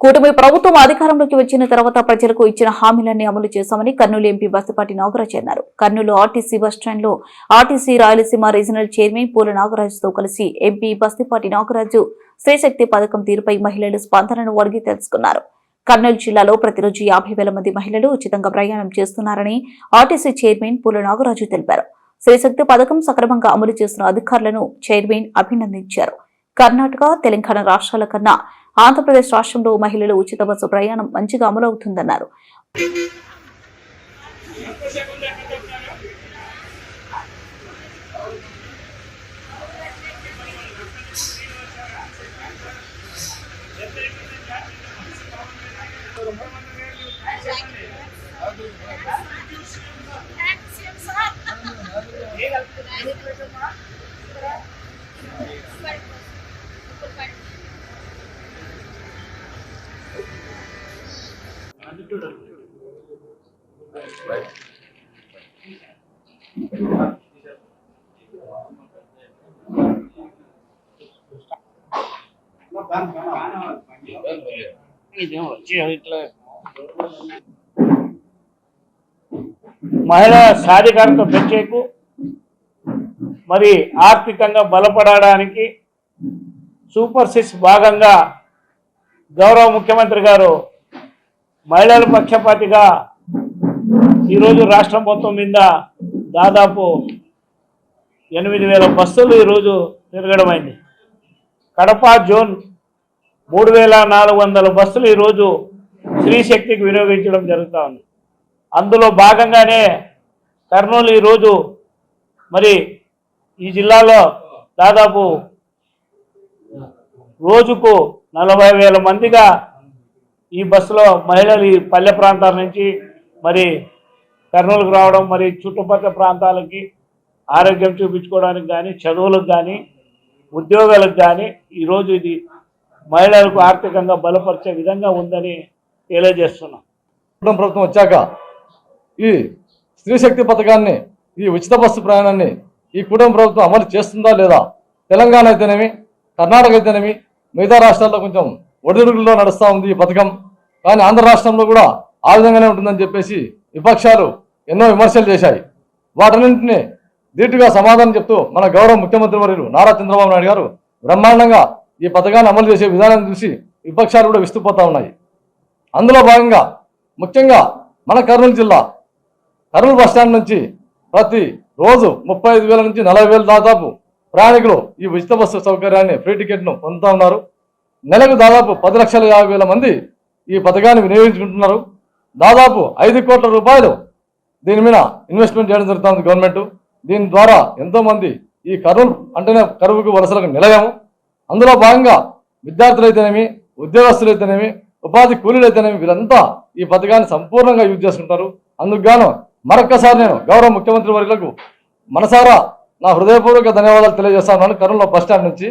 కూటమి ప్రభుత్వం అధికారంలోకి వచ్చిన తర్వాత ప్రజలకు ఇచ్చిన హామీలన్నీ అమలు చేశామని కర్నూలు ఎంపీ బస్తిపాటి నాగరాజ్ అన్నారు. కర్నూలు ఆర్టీసీ బస్టాండ్లో RTC Rayalaseema regional chairman Poola నాగరాజుతో కలిసి ఎంపీ బస్తిపాటి నాగరాజు స్త్రీశక్తి పథకం తీరుపై మహిళలు స్పందనను అడిగి తెలుసుకున్నారు. కర్నూలు జిల్లాలో ప్రతిరోజు యాభై వేల మంది మహిళలు ఉచితంగా ప్రయాణం చేస్తున్నారని ఆర్టీసీ చైర్మన్ పూల నాగరాజు తెలిపారు. శ్రీశక్తి పథకం సక్రమంగా అమలు చేస్తున్న అధికారులను చైర్మన్ అభినందించారు. కర్ణాటక తెలంగాణ రాష్ట్రాల కన్నా ఆంధ్రప్రదేశ్ రాష్ట్రంలో మహిళలు ఉచిత బస్సు ప్రయాణం మంచిగా అమలవుతుందన్నారు. మహిళా సాధికారత పెంచేకు మరి ఆర్థికంగా బలపడడానికి సూపర్ సిక్స్ భాగంగా గౌరవ ముఖ్యమంత్రి గారు మహిళల పక్షపాతిగా ఈరోజు రాష్ట్రం మొత్తం మీద దాదాపు ఎనిమిది వేల బస్సులు ఈరోజు తిరగడం అయింది కడప జోన్ మూడు వేల నాలుగు వందల బస్సులు ఈరోజు స్త్రీశక్తికి వినియోగించడం జరుగుతూ ఉంది. అందులో భాగంగానే కర్నూలు ఈరోజు మరి ఈ జిల్లాలో దాదాపు రోజుకు నలభై వేల మందిగా ఈ బస్సులో మహిళలు ఈ పల్లె ప్రాంతాల నుంచి మరి కర్నూలుకు రావడం మరి చుట్టుపక్కల ప్రాంతాలకి ఆరోగ్యం చూపించుకోవడానికి కానీ చదువులకు కానీ ఉద్యోగాలకు కానీ ఈరోజు ఇది మహిళలకు ఆర్థికంగా బలపరిచే విధంగా ఉందని తెలియజేస్తున్నాం. కుటుంబ ప్రభుత్వం వచ్చాక ఈ స్త్రీ శక్తి పథకాన్ని ఈ ఉచిత బస్సు ప్రయాణాన్ని ఈ కుటుంబ ప్రభుత్వం అమలు చేస్తుందా లేదా? తెలంగాణ అయితేనేమి కర్ణాటక అయితేనేమి మిగతా రాష్ట్రాల్లో కొంచెం ఒడిదుడుగుల్లో నడుస్తూ ఉంది ఈ పథకం. కానీ ఆంధ్ర రాష్ట్రంలో కూడా ఆ విధంగానే ఉంటుందని చెప్పేసి విపక్షాలు ఎన్నో విమర్శలు చేశాయి. వాటన్నింటినీ ధీటుగా సమాధానం చెప్తూ మన గౌరవ ముఖ్యమంత్రి వర్యులు నారా చంద్రబాబు నాయుడు గారు బ్రహ్మాండంగా ఈ పథకాన్ని అమలు చేసే విధానం చూసి విపక్షాలు కూడా విస్తుపోతా ఉన్నాయి. అందులో భాగంగా ముఖ్యంగా మన కర్నూలు జిల్లా కర్నూలు బస్ స్టాండ్ నుంచి ప్రతి రోజు ముప్పై ఐదు వేల నుంచి నలభై వేలు దాదాపు ప్రయాణికులు ఈ ఉచిత బస్సు సౌకర్యాన్ని ఫ్రీ టికెట్ను పొందుతూ ఉన్నారు. నెలకు దాదాపు పది లక్షల యాభై వేల మంది ఈ పథకాన్ని వినియోగించుకుంటున్నారు. దాదాపు ఐదు కోట్ల రూపాయలు దీని మీద ఇన్వెస్ట్మెంట్ చేయడం జరుగుతుంది గవర్నమెంట్. దీని ద్వారా ఎంతోమంది ఈ కరువు అంటేనే కరువుకు వలసలకు నిలయము. అందులో భాగంగా విద్యార్థులైతేనేమి ఉద్యోగస్తులైతేనేమి ఉపాధి కూలీలైతేనేమి వీరంతా ఈ పథకాన్ని సంపూర్ణంగా యూజ్ చేసుకుంటారు. అందుకు గాను మరొక్కసారి నేను గౌరవ ముఖ్యమంత్రి వర్గులకు మనసారా నా హృదయపూర్వక ధన్యవాదాలు తెలియజేస్తాను కర్నూలు బస్ స్టాండ్ నుంచి.